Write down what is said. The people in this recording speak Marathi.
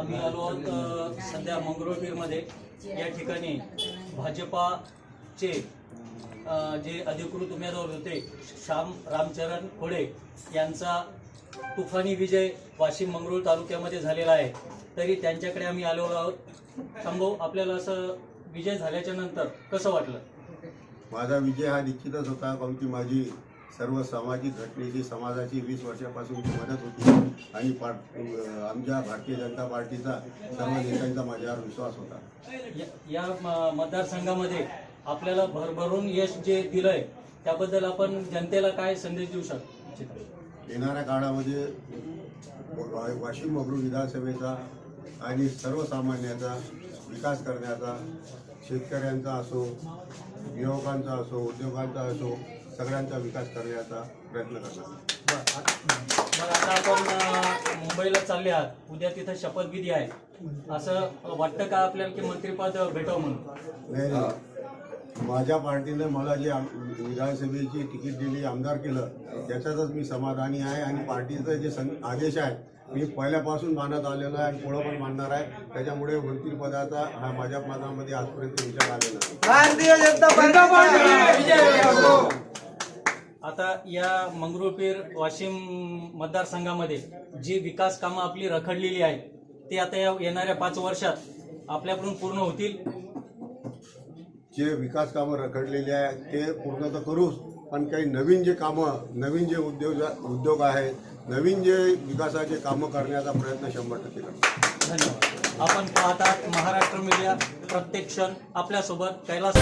आम्ही आलो आहोत सध्या मंगरुळपीरमध्ये. या ठिकाणी भाजपाचे जे अधिकृत उमेदवार होते श्याम रामचरण खोडे यांचा तुफानी विजय वाशिम मंगरुळ तालुक्यामध्ये झालेला आहे. तरी त्यांच्याकडे आम्ही आलो आहोत. संभव आपल्याला असं विजय झाल्याच्यानंतर कसं वाटलं? माझा विजय हा निश्चितच होता काऊन की माझी सर्व सामाजिक घटनेची समाजाची वीस वर्षापासूनची मदत होती. आणि पार्ट आमच्या भारतीय जनता पार्टीचा सर्व नेत्यांचा माझ्यावर विश्वास होता. या- मतदारसंघामध्ये आपल्याला भरभरून यश जे दिलंय त्याबद्दल आपण जनतेला काय संदेश देऊ शक इच्छिता? येणाऱ्या काळामध्ये वाशिम मगरू विधानसभेचा आणि सर्वसामान्याचा विकास करण्याचा शेतकऱ्यांचा असो युवकांचा असो उद्योगांचा असो सगळ्यांचा विकास करण्याचा प्रयत्न करणार. बरं, आता- आपण मुंबईला चालले आहात. उद्या तिथं शपथविधी आहे. असं वाटतं का आपल्याला की मंत्रीपद भेटावं म्हणून. माझ्या पार्टीनं मला जे आम- विधानसभेची तिकीट दिली आमदार केलं त्याच्यातच मी समाधानी आहे आणि पार्टीचे जे सं आदेश आहेत मी पहिल्यापासून मानत आलेलो आहे आणि पुढं पण मानणार आहे. त्याच्यामुळे मंत्रिपदाचा हा माझ्या मनामध्ये आजपर्यंत विचार आलेला नाही भारतीय जनता पार्टी आता या मंगरुळपीर वाशिम मतदारसंघामध्ये जी विकास कामं आपली रखडलेली आहेत ते आता या येणाऱ्या पाच वर्षात आपल्याकडून पूर्ण होतील? जे विकास कामं रखडलेली आहे ते पूर्ण तर करूच पण काही नवीन जे कामं नवीन जे उद्योग उद्योग आहेत नवीन जे विकासाचे कामं करण्याचा प्रयत्न शंभर टक्के करतो. धन्यवाद. आपण पाहतात महाराष्ट्र मीडिया प्रत्येक क्षण आपल्यासोबत कैलास